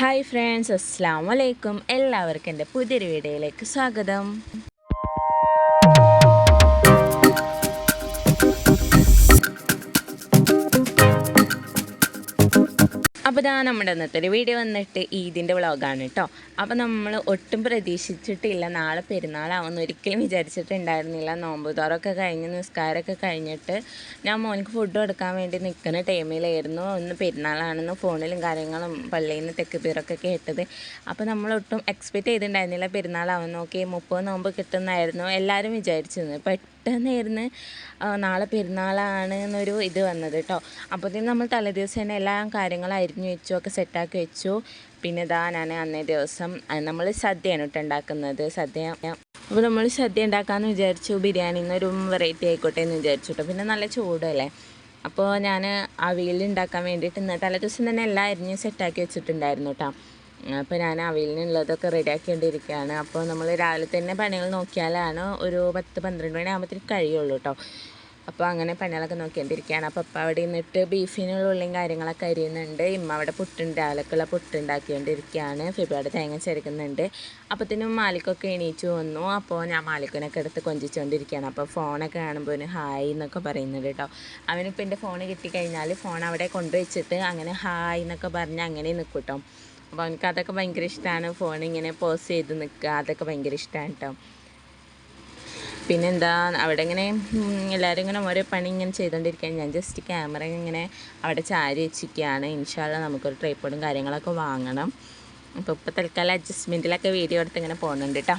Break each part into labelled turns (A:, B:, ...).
A: Hi friends അസ്സാം വലൈക്കും എല്ലാവർക്കും എന്റെ പുതിയൊരു വീഡിയോയിലേക്ക് സ്വാഗതം. അപ്പോൾ ഇതാ നമ്മുടെ ഇന്നത്തെ വീഡിയോ വന്നിട്ട് ഈദിന്റെ വ്ളോഗാണ് കേട്ടോ അപ്പോൾ നമ്മൾ ഒട്ടും പ്രതീക്ഷിച്ചിട്ടില്ല. നാളെ പെരുന്നാളാവുമെന്ന് ഒരിക്കലും വിചാരിച്ചിട്ടുണ്ടായിരുന്നില്ല. നോമ്പ് തോറൊക്കെ കഴിഞ്ഞ് നിസ്കാരമൊക്കെ കഴിഞ്ഞിട്ട് ഞാൻ മോനിക്ക് ഫുഡ് കൊടുക്കാൻ വേണ്ടി നിൽക്കുന്ന ടൈമിലായിരുന്നു ഒന്ന് പെരുന്നാളാണെന്ന് ഫോണിലും കാര്യങ്ങളും പള്ളിയിൽ നിന്ന് തെക്ക് പേരൊക്കെ കേട്ടത്. അപ്പോൾ നമ്മൾ ഒട്ടും എക്സ്പെക്റ്റ് ചെയ്തിട്ടുണ്ടായിരുന്നില്ല പെരുന്നാളാവും നോക്കി മുപ്പത് നോമ്പ് കിട്ടുന്നായിരുന്നു. എല്ലാവരും വിചാരിച്ചിരുന്നു പെട്ടെന്നായിരുന്നു നാളെ പെരുന്നാളാണ് എന്നൊരു ഇത് വന്നത് കേട്ടോ അപ്പോഴത്തേക്കും നമ്മൾ തലേദിവസം തന്നെ എല്ലാ കാര്യങ്ങളും അരിഞ്ഞു വെച്ചു ഒക്കെ സെറ്റാക്കി വെച്ചു. പിന്നെ ഇതാ ഞാൻ അന്നേ ദിവസം നമ്മൾ സദ്യയാണ് കേട്ടോ ഉണ്ടാക്കുന്നത്. സദ്യ അപ്പോൾ നമ്മൾ സദ്യ ഉണ്ടാക്കാമെന്ന് വിചാരിച്ചു ബിരിയാണി എന്നൊരു വെറൈറ്റി ആയിക്കോട്ടെ എന്ന് വിചാരിച്ചു കേട്ടോ പിന്നെ നല്ല ചൂടല്ലേ? അപ്പോൾ ഞാൻ അവിയൽ ഉണ്ടാക്കാൻ വേണ്ടിയിട്ട് ഇന്ന് തലേദിവസം തന്നെ എല്ലാം അരിഞ്ഞ് സെറ്റാക്കി വെച്ചിട്ടുണ്ടായിരുന്നു കേട്ടോ അപ്പോൾ ഞാൻ അവയിലിനുള്ളതൊക്കെ റെഡിയാക്കിക്കൊണ്ടിരിക്കുകയാണ് അപ്പോൾ നമ്മൾ രാവിലെ തന്നെ പണികൾ നോക്കിയാലാണ് ഒരു പത്ത് പന്ത്രണ്ട് മണി ആകുമ്പോഴത്തേക്ക് കഴിയുള്ളൂ കേട്ടോ അപ്പോൾ അങ്ങനെ പണികളൊക്കെ നോക്കിക്കൊണ്ടിരിക്കുകയാണ്. അപ്പോൾ അപ്പം അവിടെ നിന്നിട്ട് ബീഫിനുള്ള ഉള്ളിയും കാര്യങ്ങളൊക്കെ അരിയുന്നുണ്ട്. ഇമ്മ അവിടെ പുട്ടുണ്ട്. രാവിലേക്കുള്ള പുട്ടുണ്ടാക്കിക്കൊണ്ടിരിക്കുകയാണ് ഫിബിയുടെ തേങ്ങ ചെറുക്കുന്നുണ്ട് അപ്പത്തിനും മാലിക്കൊക്കെ എണീച്ചു വന്നു. അപ്പോൾ ഞാൻ മാലിക്കിനൊക്കെ എടുത്ത് കൊഞ്ചിച്ചുകൊണ്ടിരിക്കുകയാണ് അപ്പോൾ ഫോണൊക്കെ കാണുമ്പോൾ ഹായ് എന്നൊക്കെ പറയുന്നുണ്ട് കേട്ടോ അവനിപ്പോൾ എന്റെ ഫോൺ കിട്ടിക്കഴിഞ്ഞാൽ ഫോൺ അവിടെ കൊണ്ടുവച്ചിട്ട് അങ്ങനെ ഹായ് എന്നൊക്കെ പറഞ്ഞ് അങ്ങനെ നിൽക്കും കേട്ടോ അപ്പോൾ എനിക്ക് അതൊക്കെ ഭയങ്കര ഇഷ്ടമാണ് ഫോൺ ഇങ്ങനെ പോസ് ചെയ്ത് നിൽക്കുക. അതൊക്കെ ഭയങ്കര ഇഷ്ടമാണ് കേട്ടോ പിന്നെന്താ? അവിടെ ഇങ്ങനെ എല്ലാവരും ഇങ്ങനെ ഓരോ പണി ഇങ്ങനെ ചെയ്തുകൊണ്ടിരിക്കുകയാണ് ഞാൻ ജസ്റ്റ് ക്യാമറ ഇങ്ങനെ അവിടെ ചാരി വെച്ചിരിക്കുകയാണ്. ഇൻഷാല്ല നമുക്കൊരു ട്രൈപ്പോഡും കാര്യങ്ങളൊക്കെ വാങ്ങണം. അപ്പോൾ ഇപ്പോൾ തൽക്കാലം അഡ്ജസ്റ്റ്മെന്റിലൊക്കെ വീഡിയോ എടുത്ത് ഇങ്ങനെ പോകുന്നുണ്ട് കേട്ടോ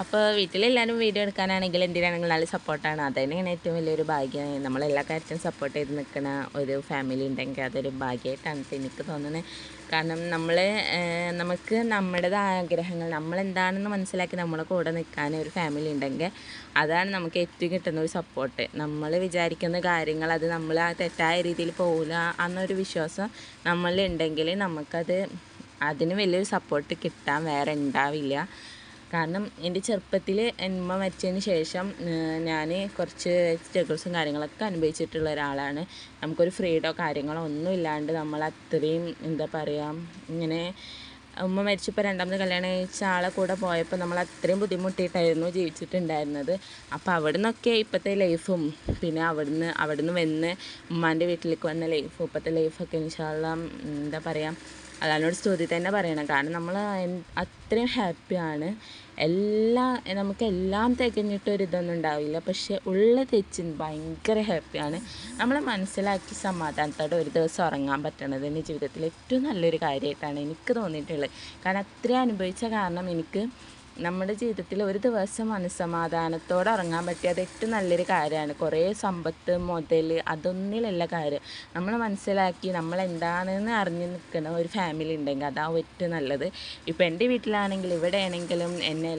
A: അപ്പോൾ വീട്ടിലെല്ലാവരും വീഡിയോ എടുക്കാനാണെങ്കിൽ എന്തിനാണെങ്കിലും നല്ല സപ്പോർട്ടാണ് അതന്നെയാണ് ഏറ്റവും വലിയൊരു ഭാഗ്യം നമ്മളെല്ലാ കാര്യത്തിനും സപ്പോർട്ട് ചെയ്ത് നിൽക്കുന്ന ഒരു ഫാമിലി ഉണ്ടെങ്കിൽ അതൊരു ഭാഗ്യമായിട്ടാണ് ട്ടോ എനിക്ക് തോന്നുന്നത് കാരണം നമ്മൾ നമുക്ക് നമ്മുടേതായ ആഗ്രഹങ്ങൾ നമ്മളെന്താണെന്ന് മനസ്സിലാക്കി നമ്മളെ കൂടെ നിൽക്കാൻ ഒരു ഫാമിലി ഉണ്ടെങ്കിൽ അതാണ് നമുക്ക് ഏറ്റവും കിട്ടുന്ന ഒരു സപ്പോർട്ട് നമ്മൾ വിചാരിക്കുന്ന കാര്യങ്ങൾ അത് നമ്മൾ ആ തെറ്റായ രീതിയിൽ പോകില്ല എന്നൊരു വിശ്വാസം നമ്മളിലുണ്ടെങ്കിൽ നമുക്കത് അതിന് വലിയൊരു സപ്പോർട്ട് കിട്ടാൻ വേറെ ഉണ്ടാവില്ല. കാരണം എന്റെ ചെറുപ്പത്തിൽ ഉമ്മ മരിച്ചതിന് ശേഷം ഞാൻ കുറച്ച് സ്ട്രഗിൾസും കാര്യങ്ങളൊക്കെ അനുഭവിച്ചിട്ടുള്ള ഒരാളാണ്. നമുക്കൊരു ഫ്രീഡോ കാര്യങ്ങളോ ഒന്നും ഇല്ലാണ്ട് നമ്മൾ അത്രയും എന്താ പറയുക ഇങ്ങനെ ഉമ്മ മരിച്ചപ്പോൾ രണ്ടാമത് കല്യാണം കഴിച്ച ആളെ കൂടെ പോയപ്പോൾ നമ്മൾ അത്രയും ബുദ്ധിമുട്ടിയിട്ടായിരുന്നു ജീവിച്ചിട്ടുണ്ടായിരുന്നത്. അപ്പോൾ അവിടെ നിന്നൊക്കെ ഇപ്പോഴത്തെ ലൈഫും പിന്നെ അവിടുന്ന് അവിടുന്ന് വന്ന് ഉമ്മാന്റെ വീട്ടിലേക്ക് വന്ന ലൈഫും ഇപ്പോഴത്തെ ലൈഫൊക്കെ ഇൻഷാല്ല എന്താ പറയുക അതാണോട് സ്തുതി തന്നെ പറയണം. കാരണം നമ്മൾ അത്രയും ഹാപ്പിയാണ് എല്ലാ നമുക്ക് എല്ലാം തികഞ്ഞിട്ടൊരു ഇതൊന്നും ഉണ്ടാവില്ല. പക്ഷേ ഉള്ള തെച്ച് ഭയങ്കര ഹാപ്പിയാണ് നമ്മൾ മനസ്സിലാക്കി സമാധാനത്തോടെ ഒരു ദിവസം ഉറങ്ങാൻ പറ്റണത് എന്റെ ജീവിതത്തിൽ ഏറ്റവും നല്ലൊരു കാര്യമായിട്ടാണ് എനിക്ക് തോന്നിയിട്ടുള്ളത്. കാരണം അത്രയും അനുഭവിച്ച കാരണം എനിക്ക് നമ്മുടെ ജീവിതത്തിൽ ഒരു ദിവസം മനസ്സമാധാനത്തോടെ ഉറങ്ങാൻ പറ്റിയത് ഏറ്റവും നല്ലൊരു കാര്യമാണ്. കുറേ സമ്പത്ത് മുതൽ അതൊന്നിലല്ല കാര്യം. നമ്മൾ മനസ്സിലാക്കി നമ്മൾ എന്താണെന്ന് അറിഞ്ഞ് നിൽക്കുന്ന ഒരു ഫാമിലി ഉണ്ടെങ്കിൽ അതാവും ഏറ്റവും നല്ലത്. ഇപ്പോൾ എന്റെ വീട്ടിലാണെങ്കിൽ ഇവിടെ ആണെങ്കിലും എന്നെ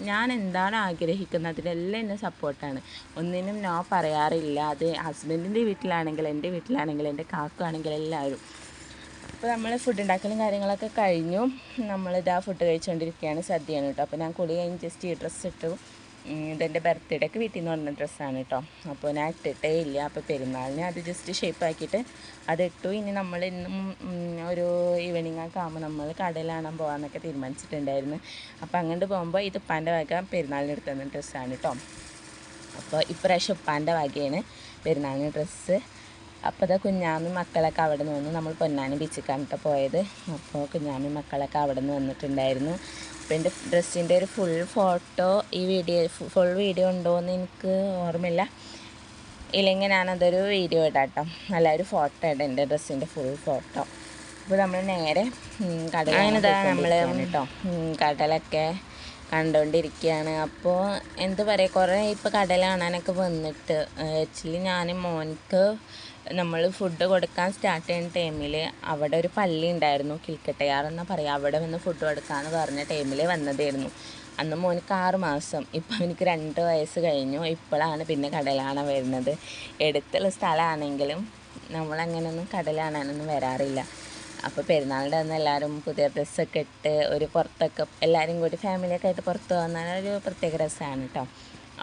A: ഞാൻ എന്താണ് ആഗ്രഹിക്കുന്നത്? അതിനെല്ലാം എന്നെ സപ്പോർട്ടാണ്. ഒന്നിനും നോ പറയാറില്ല. അത് ഹസ്ബൻഡിന്റെ വീട്ടിലാണെങ്കിൽ എന്റെ വീട്ടിലാണെങ്കിൽ എന്റെ കാക്കുവാണെങ്കിൽ എല്ലാവരും. അപ്പോൾ നമ്മൾ ഫുഡ് ഉണ്ടാക്കലും കാര്യങ്ങളൊക്കെ കഴിഞ്ഞു. നമ്മളിതാ ഫുഡ് കഴിച്ചുകൊണ്ടിരിക്കുകയാണ് സദ്യയാണ് കേട്ടോ അപ്പോൾ ഞാൻ കുളി കഴിഞ്ഞ് ജസ്റ്റ് ഈ ഡ്രസ്സ് ഇട്ടു. ഇതെന്റെ ബർത്ത്ഡേക്ക് വീട്ടിൽ നിന്ന് വന്ന ഡ്രസ്സാണ് കേട്ടോ അപ്പോൾ ഞാൻ ഇട്ടിട്ടേ ഇല്ല. അപ്പോൾ പെരുന്നാളിന് അത് ജസ്റ്റ് ഷേപ്പ് ആക്കിയിട്ട് അത് ഇട്ടു. ഇനി നമ്മൾ ഇന്നും ഒരു ഈവനിങ് ഒക്കെ ആകുമ്പോൾ നമ്മൾ കടയിൽ കാണാൻ പോകാമെന്നൊക്കെ തീരുമാനിച്ചിട്ടുണ്ടായിരുന്നു. അപ്പോൾ അങ്ങോട്ട് പോകുമ്പോൾ ഇത് ഉപ്പാന്റെ വക പെരുന്നാളിന് എടുത്തുന്ന ഡ്രസ്സാണ് കേട്ടോ അപ്പോൾ ഇപ്രാവശ്യം ഉപ്പാന്റെ വകയാണ് പെരുന്നാളിന് ഡ്രസ്സ് അപ്പോൾ അത് കുഞ്ഞാമി മക്കളൊക്കെ അവിടെ നിന്ന് വന്നു നമ്മൾ പൊന്നാനി ബീച്ചിൽ കേട്ടോ പോയത്. അപ്പോൾ കുഞ്ഞാമി മക്കളൊക്കെ അവിടെ നിന്ന് വന്നിട്ടുണ്ടായിരുന്നു. അപ്പോൾ എന്റെ ഡ്രസ്സിന്റെ ഒരു ഫുൾ ഫോട്ടോ ഈ വീഡിയോ ഫുൾ വീഡിയോ ഉണ്ടോ എന്ന് എനിക്ക് ഓർമ്മയില്ല. ഇല്ലെങ്കിൽ ഞാനതൊരു വീഡിയോ ഇടാം കേട്ടോ നല്ല ഒരു ഫോട്ടോ ഇടാം എന്റെ ഡ്രസ്സിന്റെ ഫുൾ ഫോട്ടോ അപ്പോൾ നമ്മൾ നേരെ കടല നമ്മൾ കേട്ടോ കടലൊക്കെ കണ്ടുകൊണ്ടിരിക്കുകയാണ് അപ്പോൾ എന്ത് പറയുക കുറേ ഇപ്പോൾ കടൽ കാണാനൊക്കെ വന്നിട്ട് ആക്ച്വലി ഞാൻ മോൻക്ക് നമ്മൾ ഫുഡ് കൊടുക്കാൻ സ്റ്റാർട്ട് ചെയ്യുന്ന ടൈമിൽ അവിടെ ഒരു പള്ളി ഉണ്ടായിരുന്നു കിൽക്കട്ടയാർ എന്ന് പറയുക അവിടെ വന്ന് ഫുഡ് കൊടുക്കാമെന്ന് പറഞ്ഞ ടൈമിൽ വന്നതായിരുന്നു. അന്ന് മോനിക്ക് ആറ് മാസം. ഇപ്പം എനിക്ക് രണ്ട് വയസ്സ് കഴിഞ്ഞു. ഇപ്പോഴാണ് പിന്നെ കടലാണ് വരുന്നത്. എടുത്തുള്ള സ്ഥലമാണെങ്കിലും നമ്മളങ്ങനെയൊന്നും കടലാണാനൊന്നും വരാറില്ല. അപ്പോൾ പെരുന്നാളിന്റെ അന്ന് എല്ലാവരും പുതിയ ഡ്രസ്സൊക്കെ ഇട്ട് ഒരു പുറത്തൊക്കെ എല്ലാവരും കൂടി ഫാമിലിയൊക്കെ ആയിട്ട് പുറത്ത് പോകുന്ന ഒരു പ്രത്യേക രസമാണ് കേട്ടോ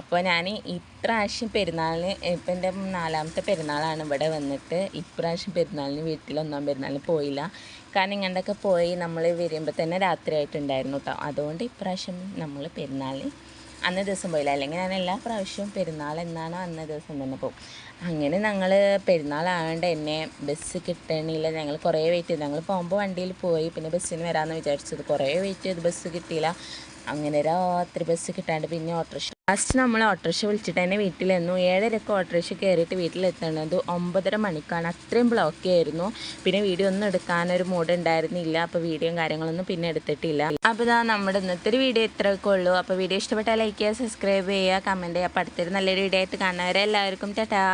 A: അപ്പോൾ ഞാൻ ഇപ്രാവശ്യം പെരുന്നാളിന് ഇപ്പം എന്റെ നാലാമത്തെ പെരുന്നാളാണ് ഇവിടെ വന്നിട്ട്. ഇപ്രാവശ്യം പെരുന്നാളിന് വീട്ടിൽ ഒന്നാം പെരുന്നാളിന് പോയില്ല. കാരണം ഇങ്ങോട്ടൊക്കെ പോയി നമ്മൾ വരുമ്പോൾ തന്നെ രാത്രി ആയിട്ടുണ്ടായിരുന്നു കേട്ടോ അതുകൊണ്ട് ഇപ്രാവശ്യം നമ്മൾ പെരുന്നാൾ അന്ന് ദിവസം പോയില്ല. അല്ലെങ്കിൽ ഞാൻ എല്ലാ പ്രാവശ്യവും പെരുന്നാൾ എന്നാണോ അന്ന ദിവസം തന്നെ പോകും അങ്ങനെ ഞങ്ങൾ പെരുന്നാളായതുകൊണ്ട് എന്നെ ബസ് കിട്ടണില്ല. ഞങ്ങൾ കുറേ വെയിറ്റ് ചെയ്തു. ഞങ്ങൾ പോകുമ്പോൾ വണ്ടിയിൽ പോയി. പിന്നെ ബസ്സിന് വരാമെന്ന് വിചാരിച്ചത്. കുറേ വെയിറ്റ് ചെയ്ത്. ബസ് കിട്ടിയില്ല. അങ്ങനെ രാത്രി ബസ് കിട്ടാണ്ട് പിന്നെ ഓട്ടോറിക്ഷ ലാസ്റ്റ് നമ്മൾ ഓട്ടോറിക്ഷ വിളിച്ചിട്ട് തന്നെ വീട്ടിലെന്നു. ഏഴരക്ക് ഓട്ടോറിക്ഷ കയറിയിട്ട് വീട്ടിലെത്തണത് ഒമ്പതര മണിക്കാണ്. അത്രയും ബ്ലോക്ക് ആയിരുന്നു. പിന്നെ വീഡിയോ ഒന്നും എടുക്കാനൊരു മൂഡ് ഉണ്ടായിരുന്നില്ല. അപ്പോൾ വീഡിയോയും കാര്യങ്ങളൊന്നും പിന്നെ എടുത്തിട്ടില്ല. അപ്പോൾ ഇതാ നമ്മുടെ ഇന്നത്തെ ഒരു വീഡിയോ ഇത്രയൊക്കെ ഉള്ളൂ. അപ്പോൾ വീഡിയോ ഇഷ്ടപ്പെട്ടാൽ ലൈക്ക് ചെയ്യുക സബ്സ്ക്രൈബ് ചെയ്യുക കമന്റ് ചെയ്യുക. അപ്പോൾ അടുത്തൊരു നല്ലൊരു വീഡിയോ ആയിട്ട് കാണുന്നവരെ എല്ലാവർക്കും ടാറ്റാ.